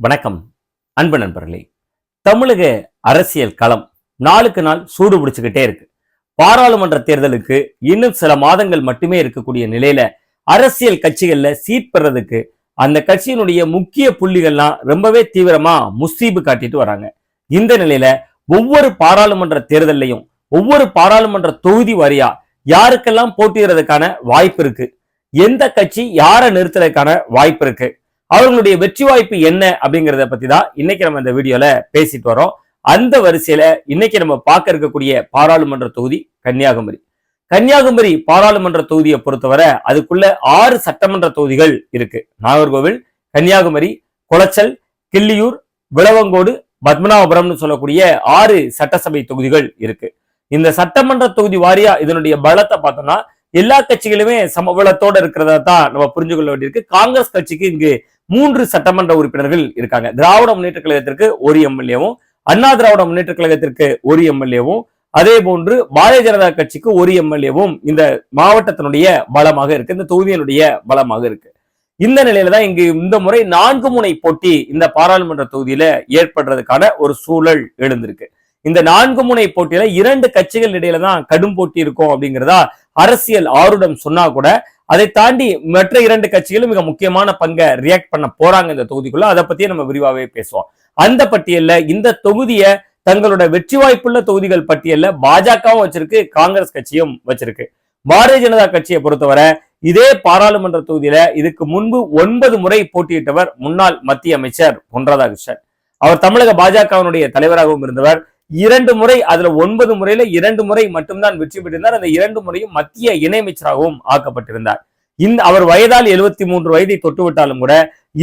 வணக்கம் அன்பு நண்பர்களே. தமிழக அரசியல் களம் நாளுக்கு நாள் சூடு பிடிச்சுக்கிட்டே இருக்கு. பாராளுமன்ற தேர்தலுக்கு இன்னும் சில மாதங்கள் மட்டுமே இருக்கக்கூடிய நிலையில அரசியல் கட்சிகள்ல சீட் பெறதுக்கு அந்த கட்சியினுடைய முக்கிய புள்ளிகள்லாம் ரொம்பவே தீவிரமா முஸ்தீபு காட்டிட்டு வராங்க. இந்த நிலையில ஒவ்வொரு பாராளுமன்ற தேர்தலையும் ஒவ்வொரு பாராளுமன்ற தொகுதி வாரியா யாருக்கெல்லாம் போட்டியிடுறதுக்கான வாய்ப்பு இருக்கு? எந்த கட்சி யாரை நிறுத்துறதுக்கான வாய்ப்பு இருக்கு? அவர்களுடைய வெற்றி வாய்ப்பு என்ன அப்படிங்கிறத பத்தி தான் இன்னைக்கு நம்ம இந்த வீடியோல பேசிட்டு வரோம். அந்த வரிசையில இன்னைக்கு நம்ம பார்க்க இருக்கக்கூடிய பாராளுமன்ற தொகுதி கன்னியாகுமரி. கன்னியாகுமரி பாராளுமன்ற தொகுதியை பொறுத்தவரை அதுக்குள்ள ஆறு சட்டமன்ற தொகுதிகள் இருக்கு. நாகர்கோவில் கன்னியாகுமரி குளச்சல் கிள்ளியூர் விளவங்கோடு பத்மநாபபுரம்னு சொல்லக்கூடிய ஆறு சட்டசபை தொகுதிகள் இருக்கு. இந்த சட்டமன்ற தொகுதி வாரியா இதனுடைய பலத்தை பார்த்தோம்னா எல்லா கட்சிகளுமே சமபலத்தோட இருக்கிறதா தான் நம்ம புரிஞ்சு கொள்ள வேண்டியிருக்கு. காங்கிரஸ் கட்சிக்கு இங்கு மூன்று சட்டமன்ற உறுப்பினர்கள் இருக்காங்க. திராவிட முன்னேற்ற கழகத்திற்கு ஒரு எம்எல்ஏவும் அண்ணா திராவிட முன்னேற்ற கழகத்திற்கு ஒரு எம்எல்ஏவும் அதே போன்று பாரதிய ஜனதா கட்சிக்கு ஒரு எம்எல்ஏவும் இந்த மாவட்டத்தினுடைய பலமாக இருக்கு இந்த தொகுதியினுடைய பலமாக இருக்கு. இந்த நிலையில தான் இங்கு இந்த முறை நான்கு முனை போட்டி இந்த பாராளுமன்ற தொகுதியில ஏற்படுறதுக்கான ஒரு சூழல் எழுந்திருக்கு. இந்த நான்கு முனை போட்டியில இரண்டு கட்சிகள் இடையில தான் கடும் போட்டி இருக்கும் அப்படிங்கிறதா அரசியல் ஆருடம் சொன்னா கூட அதை தாண்டி மற்ற இரண்டு கட்சிகளும் மிக முக்கியமான பங்கை ரியாக்ட் பண்ண போறாங்க இந்த தொகுதிக்குள்ள. அதை பத்தியே நம்ம விரிவாகவே பேசுவோம். அந்த பட்டியல்ல இந்த தொகுதியை தங்களோட வெற்றி வாய்ப்புள்ள தொகுதிகள் பட்டியல்ல பாஜகவும் வச்சிருக்கு காங்கிரஸ் கட்சியும் வச்சிருக்கு. பாரதிய ஜனதா கட்சியை பொறுத்தவரை இதே பாராளுமன்ற தொகுதியில இதுக்கு முன்பு ஒன்பது முறை போட்டியிட்டவர் முன்னாள் மத்திய அமைச்சர் பொன் ராதாகிருஷ்ணன். அவர் தமிழக பாஜகவினுடைய தலைவராகவும் இருந்தவர். இரண்டு முறை அதுல ஒன்பது முறையில இரண்டு முறை மட்டும்தான் வெற்றி பெற்றிருந்தார். அந்த இரண்டு முறையும் மத்திய இணையமைச்சராகவும் ஆக்கப்பட்டிருந்தார். இந்த அவர் வயதால் எழுபத்தி மூன்று வயதை தொட்டுவிட்டாலும் கூட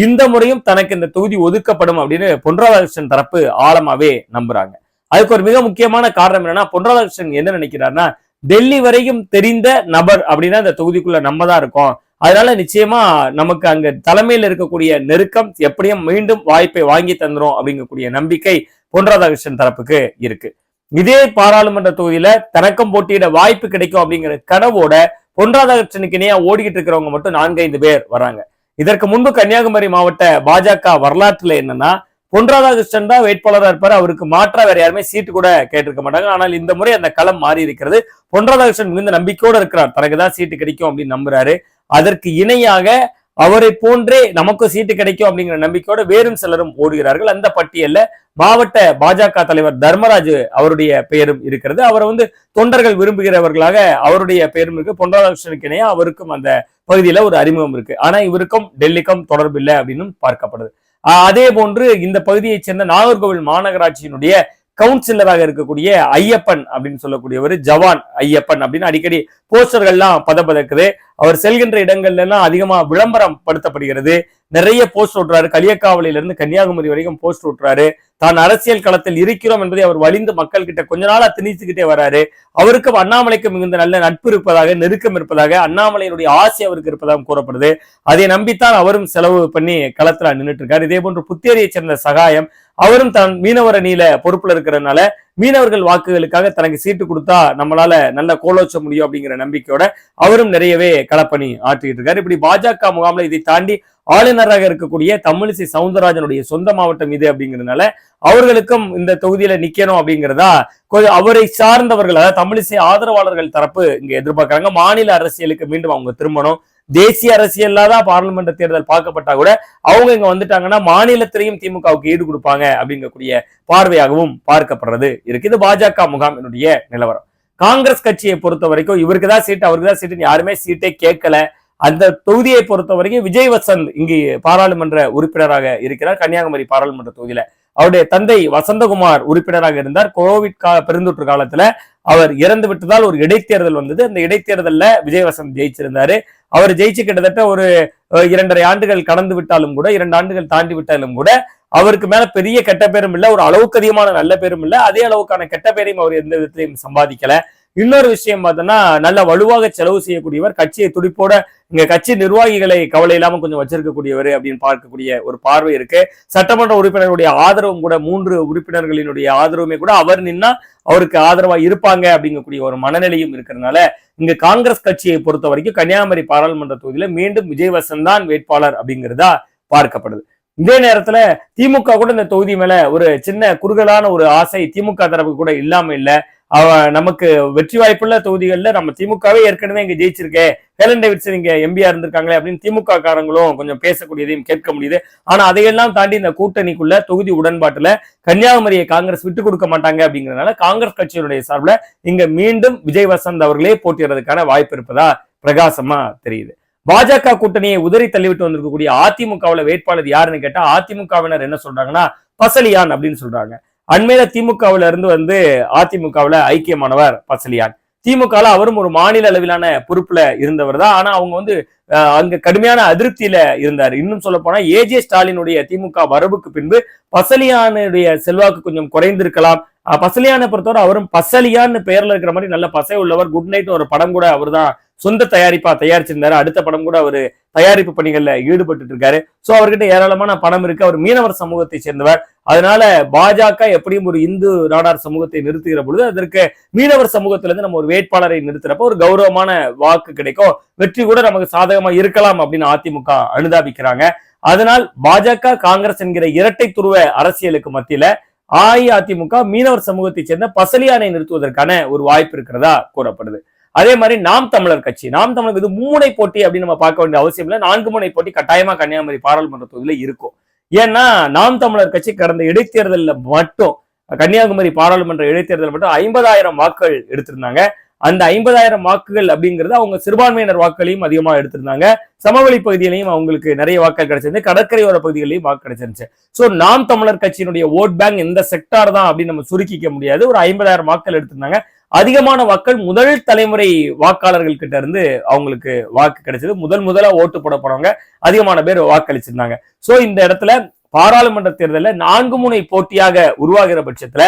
இந்த முறையும் தனக்கு இந்த தொகுதி ஒதுக்கப்படும் அப்படின்னு பொன் ராதாகிருஷ்ணன் தரப்பு ஆழமாவே நம்புறாங்க. அதுக்கு ஒரு மிக முக்கியமான காரணம் என்னன்னா பொன் ராதாகிருஷ்ணன் என்ன நினைக்கிறாருன்னா டெல்லி வரையும் தெரிந்த நபர் அப்படின்னா இந்த தொகுதிக்குள்ள நம்ம தான் இருக்கோம். அதனால நிச்சயமா நமக்கு அங்க தலைமையில் இருக்கக்கூடிய நெருக்கம் எப்படியும் மீண்டும் வாய்ப்பை வாங்கி தந்துரும் அப்படிங்கக்கூடிய நம்பிக்கை பொன் ராதாகிருஷ்ணன் தரப்புக்கு இருக்கு. இதே பாராளுமன்ற தொகுதியில தனக்கம் போட்டியிட வாய்ப்பு கிடைக்கும் அப்படிங்கிற கனவோட பொன் ராதாகிருஷ்ணனுக்கு இணையா ஓடிக்கிட்டு இருக்கிறவங்க மட்டும் நான்கைந்து பேர் வராங்க. இதற்கு முன்பு கன்னியாகுமரி மாவட்ட பாஜக வரலாற்றுல என்னன்னா பொன் ராதாகிருஷ்ணன் தான் வேட்பாளராக இருப்பாரு அவருக்கு மாற்றா வேற யாருமே சீட்டு கூட கேட்டிருக்க மாட்டாங்க. ஆனால் இந்த முறை அந்த களம் மாறி இருக்கிறது. பொன் ராதாகிருஷ்ணன் மிகுந்த நம்பிக்கையோட இருக்கிறார். தனக்கு தான் சீட்டு கிடைக்கும் அப்படின்னு நம்புறாரு. அதற்கு இணையாக அவரை போன்றே நமக்கும் சீட்டு கிடைக்கும் அப்படிங்கிற நம்பிக்கையோட வேறும் சிலரும் ஓடுகிறார்கள். அந்த பட்டியல்ல மாவட்ட பாஜக தலைவர் தர்மராஜ் அவருடைய பெயரும் இருக்கிறது. அவரை வந்து தொண்டர்கள் விரும்புகிறவர்களாக அவருடைய பெயரும் இருக்கு. பொன் ராதாகிருஷ்ணனுக்கு இணையா அவருக்கும் அந்த பகுதியில ஒரு அறிமுகம் இருக்கு. ஆனா இவருக்கும் டெல்லிக்கும் தொடர்பு இல்லை அப்படின்னு பார்க்கப்படுது. ஆஹ் அதே போன்று இந்த பகுதியைச் சேர்ந்த நாகர்கோவில் மாநகராட்சியினுடைய கவுன்சிலராக இருக்கக்கூடிய ஐயப்பன் அப்படின்னு சொல்லக்கூடியவர் ஜவான் ஐயப்பன் அப்படின்னு அடிக்கடி போஸ்டர்கள்லாம் பதப்பதக்குது அவர் செல்கின்ற இடங்கள்ல எல்லாம் அதிகமா விளம்பரம் படுத்தப்படுகிறது நிறைய போஸ்ட் ஓட்டுறாரு. களியக்காவலில இருந்து கன்னியாகுமரி வரைக்கும் போஸ்ட் ஓட்டுறாரு. தான் அரசியல் களத்தில் இருக்கிறோம் என்பதை அவர் வலிந்து மக்கள் கிட்ட கொஞ்ச நாளா திணிச்சுக்கிட்டே வராரு. அவருக்கும் அண்ணாமலைக்கு மிகுந்த நல்ல நட்பு இருப்பதாக நெருக்கம் இருப்பதாக அண்ணாமலையினுடைய ஆசை அவருக்கு இருப்பதாக கூறப்படுது. அதை நம்பித்தான் அவரும் செலவு பண்ணி களத்துல நின்றுட்டு இருக்காரு. இதே போன்று புத்தேரியை சேர்ந்த சகாயம் அவரும் தன் மீனவர் அணியில பொறுப்புல இருக்கிறதுனால மீனவர்கள் வாக்குகளுக்காக தனக்கு சீட்டு கொடுத்தா நம்மளால நல்ல கோலோச்ச முடியும் அப்படிங்கிற நம்பிக்கையோட அவரும் நிறையவே களப்பணி ஆற்றிட்டு இருக்காரு. இப்படி பாஜக முகாம்ல இதை தாண்டி ஆளுநராக இருக்கக்கூடிய தமிழிசை சவுந்தரராஜனுடைய சொந்த மாவட்டம் இது அப்படிங்கிறதுனால அவர்களுக்கும் இந்த தொகுதியில நிக்கணும் அப்படிங்கிறதா கொஞ்சம் அவரை சார்ந்தவர்கள் அதாவது தமிழிசை ஆதரவாளர்கள் தரப்பு இங்க எதிர்பார்க்கிறாங்க. மாநில அரசியலுக்கு மீண்டும் அவங்க திரும்பணும். தேசிய அரசியல்ல தான் பாராளுமன்ற தேர்தல் பார்க்கப்பட்டா கூட அவங்க இங்க வந்துட்டாங்கன்னா மாநிலத்திலையும் திமுகவுக்கு ஈடு கொடுப்பாங்க அப்படிங்கக்கூடிய பார்வையாகவும் பார்க்கப்படுறது இருக்கு. இது பாஜக முகாம் என்னுடைய நிலவரம். காங்கிரஸ் கட்சியை பொறுத்த வரைக்கும் இவருக்கு தான் சீட்டு அவருக்கு தான் சீட்டு யாருமே சீட்டே கேட்கல. அந்த தொகுதியை பொறுத்த வரைக்கும் விஜய் வசந்த் இங்கு பாராளுமன்ற உறுப்பினராக இருக்கிறார். கன்னியாகுமரி பாராளுமன்ற தொகுதியில அவருடைய தந்தை வசந்தகுமார் உறுப்பினராக இருந்தார். கோவிட் கா பெருந்தொற்று காலத்துல அவர் இறந்து விட்டதால் ஒரு இடைத்தேர்தல் வந்தது. அந்த இடைத்தேர்தலில் விஜயவசம் ஜெயிச்சிருந்தாரு. அவர் ஜெயிச்சு கிட்டத்தட்ட ஒரு இரண்டரை ஆண்டுகள் கடந்து விட்டாலும் கூட இரண்டு ஆண்டுகள் தாண்டி விட்டாலும் கூட அவருக்கு மேல பெரிய கெட்ட பேரும் இல்லை ஒரு அளவுக்கு அதிகமான நல்ல பேரும் இல்லை அதே அளவுக்கான கெட்ட பேரையும் அவர் எந்த விதத்திலையும் சம்பாதிக்கல. இன்னொரு விஷயம் பார்த்தோன்னா நல்ல வலுவாக செலவு செய்யக்கூடியவர் கட்சியை துடிப்போட இங்க கட்சி நிர்வாகிகளை கவலை இல்லாம கொஞ்சம் வச்சிருக்கக்கூடியவர் அப்படின்னு பார்க்கக்கூடிய ஒரு பார்வை இருக்கு. சட்டமன்ற உறுப்பினருடைய ஆதரவும் கூட மூன்று உறுப்பினர்களினுடைய ஆதரவுமே கூட அவர் நின்னா அவருக்கு ஆதரவா இருப்பாங்க அப்படிங்கக்கூடிய ஒரு மனநிலையும் இருக்கிறதுனால இங்க காங்கிரஸ் கட்சியை பொறுத்த வரைக்கும் கன்னியாகுமரி பாராளுமன்ற தொகுதியில மீண்டும் விஜய் தான் வேட்பாளர் அப்படிங்கிறதா பார்க்கப்படுது. இதே நேரத்துல திமுக கூட இந்த தொகுதி மேல ஒரு சின்ன குறுகலான ஒரு ஆசை திமுக தரப்பு கூட இல்லாம இல்ல. அவ நமக்கு வெற்றி வாய்ப்புள்ள தொகுதிகள்ல நம்ம திமுகவே ஏற்கனவே இங்க ஜெயிச்சிருக்கே. ஹேலன் டேவிட்சன் இங்க எம்பியா இருந்திருக்காங்களே அப்படின்னு திமுக காரங்களும் கொஞ்சம் பேசக்கூடியதையும் கேட்க முடியுது. ஆனா அதையெல்லாம் தாண்டி இந்த கூட்டணிக்குள்ள தொகுதி உடன்பாட்டுல கன்னியாகுமரியை காங்கிரஸ் விட்டு கொடுக்க மாட்டாங்க அப்படிங்கிறதுனால காங்கிரஸ் கட்சியினுடைய சார்பில் இங்க மீண்டும் விஜய் வசந்த் அவர்களே போட்டியிடுறதுக்கான வாய்ப்பு இருப்பதா பிரகாசமா தெரியுது. பாஜக கூட்டணியை உதறி தள்ளிவிட்டு வந்திருக்கக்கூடிய அதிமுகவுல வேட்பாளர் யாருன்னு கேட்டா அதிமுகவினர் என்ன சொல்றாங்கன்னா பசலியான் அப்படின்னு சொல்றாங்க. அண்மையில திமுகவுல இருந்து வந்து அதிமுகவுல ஐக்கியமானவர் பசலியான். திமுகல அவரும் ஒரு மாநில அளவிலான பொறுப்புல இருந்தவர் தான். ஆனா அவங்க வந்து அஹ், அங்க கடுமையான அதிருப்தியில இருந்தார். இன்னும் சொல்ல போனா ஏஜே ஸ்டாலினுடைய திமுக வரவுக்கு பின்பு பசலியானுடைய செல்வாக்கு கொஞ்சம் குறைந்திருக்கலாம். பசலியானை பொறுத்தவரை அவரும் பசலியான்னு பெயர்ல இருக்கிற மாதிரி நல்ல பசை உள்ளவர். குட் நைட் ஒரு படம் கூட அவர்தான் சொந்த தயாரிப்பா தயாரிச்சிருந்தாரு. அடுத்த படம் கூட அவரு தயாரிப்பு பணிகள்ல ஈடுபட்டு இருக்காரு சோ அவர்கிட்ட ஏராளமான பணம் இருக்கு. அவர் மீனவர் சமூகத்தை சேர்ந்தவர். அதனால பாஜக எப்படியும் ஒரு இந்து நாடார் சமூகத்தை நிறுத்துகிற பொழுது அதற்கு மீனவர் சமூகத்துல இருந்து நம்ம ஒரு வேட்பாளரை நிறுத்துறப்ப ஒரு கௌரவமான வாக்கு கிடைக்கும். வெற்றி கூட நமக்கு சாதகமா இருக்கலாம் அப்படின்னு அதிமுக அனுதாபிக்கிறாங்க. அதனால் பாஜக காங்கிரஸ் என்கிற இரட்டை துருவ அரசியலுக்கு மத்தியில அஇஅதிமுக மீனவர் சமூகத்தை சேர்ந்த பசலியானை நிறுத்துவதற்கான ஒரு வாய்ப்பு இருக்கிறதா கூறப்படுது. அதே மாதிரி நாம் தமிழர் கட்சி. நாம் தமிழர் இது மூனை போட்டி அப்படின்னு நம்ம பார்க்க வேண்டிய அவசியம் இல்லை. நான்கு முனை போட்டி கட்டாயமா கன்னியாகுமரி பாராளுமன்ற தொகுதியில இருக்கும். ஏன்னா நாம் தமிழர் கட்சி கடந்த இடைத்தேர்தலில் மட்டும் கன்னியாகுமரி பாராளுமன்ற இடைத்தேர்தல் மட்டும் ஐம்பதாயிரம் வாக்குகள் எடுத்திருந்தாங்க. அந்த ஐம்பதாயிரம் வாக்குகள் அப்படிங்கிறது அவங்க சிறுபான்மையினர் வாக்குகளையும் அதிகமாக எடுத்திருந்தாங்க. சமவெளி பகுதியிலையும் அவங்களுக்கு நிறைய வாக்குகள் கிடைச்சிருந்து கடற்கரையோர பகுதிகளையும் வாக்கு கிடைச்சிருந்துச்சு. ஸோ நாம் தமிழர் கட்சியினுடைய ஓட் பேங்க் எந்த செக்டார் தான் அப்படின்னு நம்ம சுருக்கிக்க முடியாது. ஒரு ஐம்பதாயிரம் வாக்குகள் எடுத்திருந்தாங்க. அதிகமான வாக்கள் முதல் தலைமுறை வாக்காளர்கள் கிட்ட இருந்து அவங்களுக்கு வாக்கு கிடைச்சது. முதல் முதலா ஓட்டு போட போனவங்க அதிகமான பேர் வாக்களிச்சிருந்தாங்க. சோ இந்த இடத்துல பாராளுமன்ற தேர்தலில் நான்கு முனை போட்டியாக உருவாகிற பட்சத்துல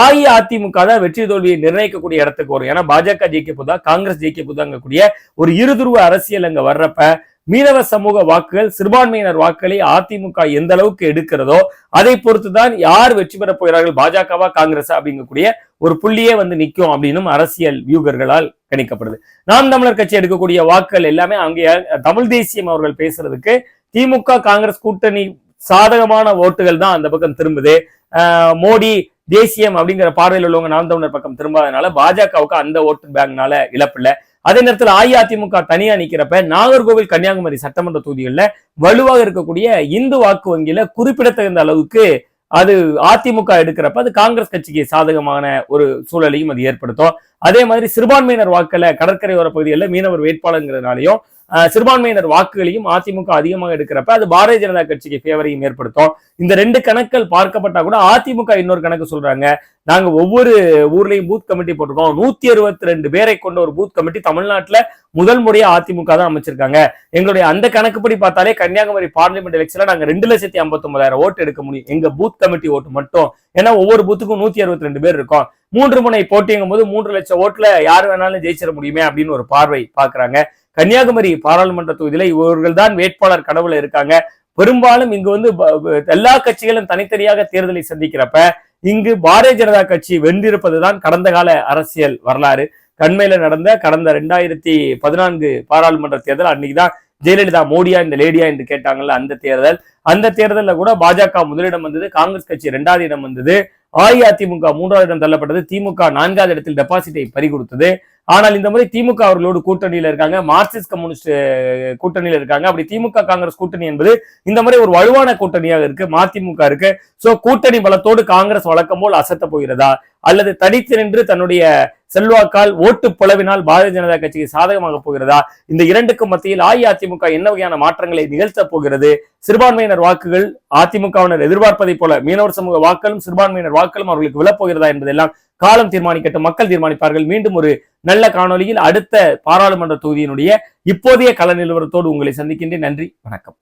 அஇஅதிமுக தான் வெற்றி தோல்வியை நிர்ணயிக்கக்கூடிய இடத்துக்கு வரும். ஏன்னா பாஜக ஜெயிக்க போதா காங்கிரஸ் ஜெயிக்க போதாங்கக்கூடிய ஒரு இருதுருவ அரசியல் அங்க வர்றப்ப மீனவ சமூக வாக்குகள் சிறுபான்மையினர் வாக்குகளை அதிமுக எந்த அளவுக்கு எடுக்கிறதோ அதை பொறுத்துதான் யார் வெற்றி பெறப் போகிறார்கள்? பாஜகவா காங்கிரஸ் அப்படிங்கக்கூடிய ஒரு புள்ளியே வந்து நிற்கும் அப்படின்னும் அரசியல் வியூகர்களால் கணிக்கப்படுது. நாம் தமிழர் கட்சி எடுக்கக்கூடிய வாக்குகள் எல்லாமே அங்கே தமிழ் தேசியம் அவர்கள் பேசுறதுக்கு திமுக காங்கிரஸ் கூட்டணி சாதகமான ஓட்டுகள் தான் அந்த பக்கம் திரும்புது. ஆஹ் மோடி தேசியம் அப்படிங்கிற பார்வையில் உள்ளவங்க நாம் தமிழர் பக்கம் திரும்பாதனால பாஜகவுக்கு அந்த ஓட்டு பேங்க்னால இழப்பில்லை. அதே நேரத்தில் அஇஅதிமுக தனியா நிக்கிறப்ப நாகர்கோவில் கன்னியாகுமரி சட்டமன்ற தொகுதிகளில் வலுவாக இருக்கக்கூடிய இந்து வாக்கு வங்கியில குறிப்பிடத்தகுந்த அளவுக்கு அது அதிமுக எடுக்கிறப்ப அது காங்கிரஸ் கட்சிக்கு சாதகமான ஒரு சூழலையும் அது ஏற்படுத்தும். அதே மாதிரி சிறுபான்மையினர் வாக்கில் கடற்கரையோர பகுதிகளில் மீனவர் வேட்பாளருங்கிறதுனாலையும் சிறுபான்மையினர் வாக்குகளையும் அதிமுக அதிகமாக எடுக்கிறப்ப அது பாரதிய ஜனதா கட்சிக்கு ஃபேவரையும் ஏற்படுத்தும். இந்த ரெண்டு கணக்குகள் பார்க்கப்பட்டா கூட அதிமுக இன்னொரு கணக்கு சொல்றாங்க. நாங்க ஒவ்வொரு ஊர்லயும் பூத் கமிட்டி போட்டிருக்கோம். நூத்தி அறுபத்தி ரெண்டு பேரை கொண்ட ஒரு பூத் கமிட்டி தமிழ்நாட்டுல முதல் முறையா அதிமுக தான் அமைச்சிருக்காங்க. எங்களுடைய அந்த கணக்குப்படி பார்த்தாலே கன்னியாகுமரி பார்லிமெண்ட் எலெக்ஷன்ல நாங்க ரெண்டு லட்சத்தி ஐம்பத்தி ஒன்பதாயிரம் ஓட்டு எடுக்க முடியும். எங்க பூத் கமிட்டி ஓட்டு மட்டும். ஏன்னா ஒவ்வொரு பூத்துக்கும் நூத்தி அறுபத்தி ரெண்டு பேர் இருக்கும். மூன்று முனை போட்டிங்கும் போது மூன்று லட்சம் ஓட்டுல யார் வேணாலும் ஜெயிச்சிட முடியுமே அப்படின்னு ஒரு பார்வை பாக்குறாங்க கன்னியாகுமரி பாராளுமன்ற தொகுதியில இவர்கள் தான் வேட்பாளர் கடவுள இருக்காங்க. பெரும்பாலும் இங்கு வந்து எல்லா கட்சிகளும் தனித்தனியாக தேர்தலை சந்திக்கிறப்ப இங்கு பாரதிய ஜனதா கட்சி வென்றிருப்பதுதான் கடந்த கால அரசியல் வரலாறு. கண்மையில நடந்த கடந்த ரெண்டாயிரத்தி பதினான்கு பாராளுமன்ற தேர்தல் அன்னைக்குதான் ஜெயலலிதா மோடியா இந்த லேடியா என்று கேட்டாங்கல்ல அந்த தேர்தல். அந்த தேர்தலில் கூட பாஜக முதலிடம் வந்தது காங்கிரஸ் கட்சி இரண்டாவது இடம் வந்தது. அஇஅதிமுக மூன்றாவது இடம் தள்ளப்பட்டது. திமுக நான்காவது இடத்தில் டெபாசிட்டை பறிகொடுத்தது. ஆனால் இந்த முறை திமுக அவர்களோடு கூட்டணியில் இருக்காங்க. மார்க்சிஸ்ட் கம்யூனிஸ்ட் கூட்டணியில் கூட்டணியில இருக்காங்க. அப்படி திமுக காங்கிரஸ் கூட்டணி என்பது இந்த முறை ஒரு வலுவான கூட்டணியாக இருக்கு. மதிமுக இருக்கு. சோ கூட்டணி பலத்தோடு காங்கிரஸ் வழக்கம் போல் அசத்த போகிறதா? அல்லது தனித்து நின்று தன்னுடைய செல்வாக்கால் ஓட்டு புலவினால் பாரதிய ஜனதா கட்சிக்கு சாதகமாக போகிறதா? இந்த இரண்டுக்கும் மத்தியில் அஇஅதிமுக என்ன வகையான மாற்றங்களை நிகழ்த்த போகிறது? சிறுபான்மையினர் வாக்குகள் அதிமுகவினர் எதிர்பார்ப்பதைப் போல மீனவர் சமூக வாக்களும் சிறுபான்மையினர் வாக்களும் அவர்களுக்கு விழப்போகிறதா என்பதெல்லாம் காலம் தீர்மானிக்கட்டும் மக்கள் தீர்மானிப்பார்கள். மீண்டும் ஒரு நல்ல காணொளியில் அடுத்த பாராளுமன்ற தொகுதியினுடைய இப்போதைய கள நிலவரத்தோடு உங்களை சந்திக்கின்றேன். நன்றி வணக்கம்.